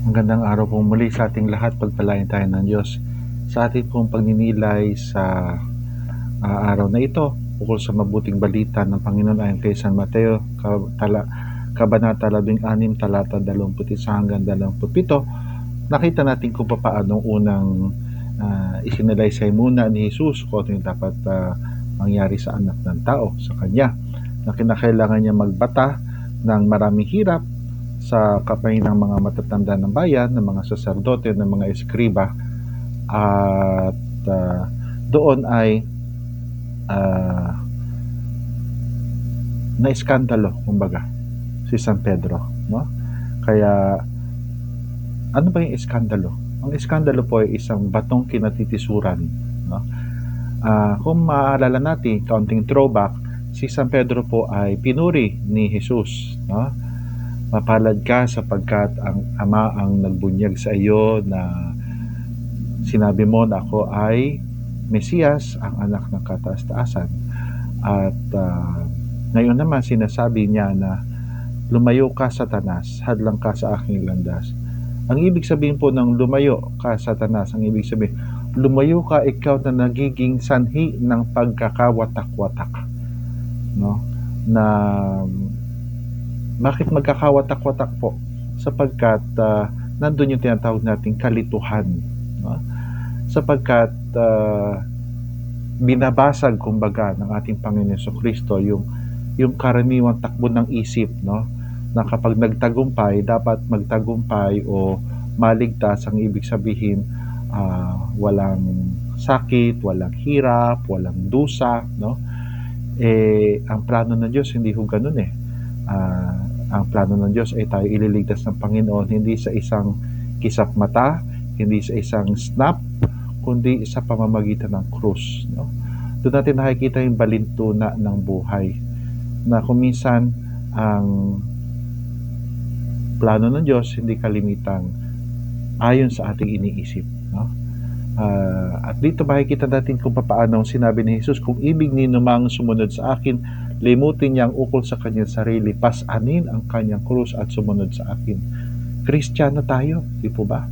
Ang gandang araw po muli sa ating lahat. Pagpalain tayo ng Diyos sa ating pong pagninilay sa ah, araw na ito ukol sa mabuting balita ng Panginoon ayon kay San Mateo, Kabanata 16, talata 21 hanggang 27. Nakita natin kung paano unang uh, isinalaysay muna ni Jesus kung ano yung dapat ah, mangyari sa anak ng tao, sa kanya. Na kinakailangan niya magbata ng maraming hirap sa kamay ng mga matatanda ng bayan, ng mga saserdote, ng mga eskriba at ah, doon ay uh, na-iskandalo, kumbaga, si San Pedro. No? Kaya, ano ba yung iskandalo? Ang iskandalo po ay isang batong kinatitisuran. No? Ah, kung maaalala natin, kaunting throwback, si San Pedro po ay pinuri ni Jesus. No? Mapalad ka sapagkat ang Ama ang nagbunyag sa iyo na sinabi mo na ako ay Mesiyas, ang anak ng kataas-taasan. At ah, ngayon naman sinasabi niya na lumayo ka satanas, hadlang ka sa aking landas. Ang ibig sabihin po ng lumayo ka satanas, ang ibig sabihin, lumayo ka ikaw na nagiging sanhi ng pagkakawatak-watak. No? Na bakit magkakawatak-watak po? Sapagkat ah, nandun yung tinatawag nating kalituhan. No? Sapagkat ah, binabasag kumbaga ng ating Panginoon Yeso Kristo yung yung karaniwang takbo ng isip no na kapag nagtagumpay dapat magtagumpay o maligtas ang ibig sabihin ah, walang sakit, walang hirap, walang dusa no eh ang plano ng Diyos hindi ho ganun eh Ah, ang plano ng Diyos ay tayo ililigtas ng Panginoon hindi sa isang kisap mata, hindi sa isang snap, kundi sa pamamagitan ng krus. No? Doon natin nakikita yung balintuna ng buhay na kung minsan ang plano ng Diyos hindi kalimitang ayon sa ating iniisip. No? Ah, at dito makikita natin kung paano sinabi ni Jesus, kung ibig ni numang sumunod sa akin, limutin niya ang ukol sa kanyang sarili, pasanin ang kanyang krus at sumunod sa akin. Kristiyano tayo, di po ba?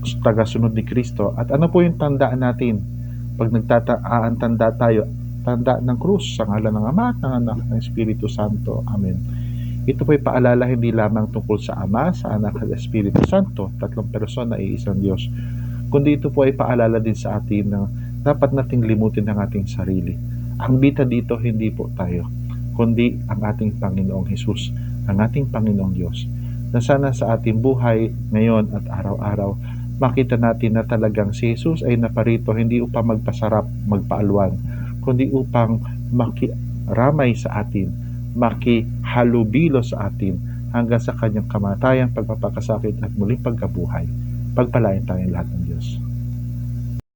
Tagasunod ni Kristo. At ano po yung tandaan natin? Pag nagtataan tanda tayo, tanda ng krus sa ngalan ng Ama ng Anak ng Espiritu Santo. Amen. Ito po ay paalala hindi lamang tungkol sa Ama, sa Anak at Espiritu Santo, tatlong persona ay isang Diyos, kundi ito po ay paalala din sa atin na dapat nating limutin ang ating sarili. Ang bita dito hindi po tayo, kundi ang ating Panginoong Hesus, ang ating Panginoong Diyos. Na sana sa ating buhay ngayon at araw-araw, makita natin na talagang si Jesus ay naparito hindi upang magpasarap, magpaalwan, kundi upang makiramay sa atin, makihalubilo sa atin hanggang sa kanyang kamatayan, pagpapakasakit at muling pagkabuhay. Pagpalain tayong lahat ng Diyos.